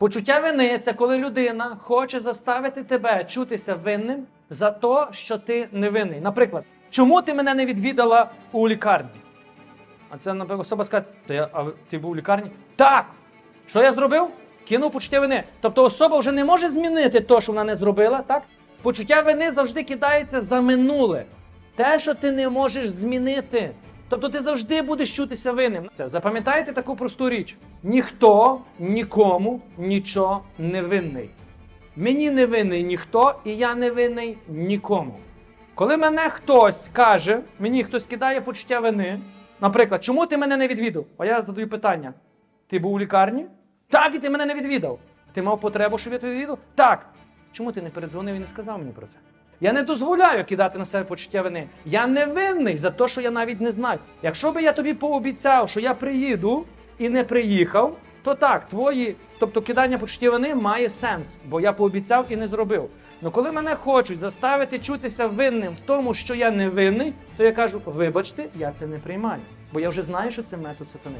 Почуття вини це коли людина хоче заставити тебе чутися винним за те, що ти невинний. Наприклад, чому ти мене не відвідала у лікарні? А це, наприклад, особа скаже, «Та я, а ти був у лікарні? Так! Що я зробив? Кинув почуття вини. Тобто особа вже не може змінити те, що вона не зробила, так? Почуття вини завжди кидається за минуле. Те, що ти не можеш змінити. Тобто ти завжди будеш чутися винним. Це запам'ятайте таку просту річ: ніхто нікому нічого не винний. Мені не винний ніхто, і я не винний нікому. Коли мене хтось каже, мені хтось кидає почуття вини, наприклад, чому ти мене не відвідав? А я задаю питання: ти був у лікарні? Так, і ти мене не відвідав. Ти мав потребу, щоб я тебе відвідав? Так. Чому ти не передзвонив і не сказав мені про це? Я не дозволяю кидати на себе почуття вини. Я не винний за те, що я навіть не знаю. Якщо би я тобі пообіцяв, що я приїду і не приїхав, то так, твої, тобто кидання почуття вини має сенс, бо я пообіцяв і не зробив. Ну коли мене хочуть заставити чутися винним в тому, що я не винний, то я кажу: вибачте, я це не приймаю, бо я вже знаю, що це метод сатани.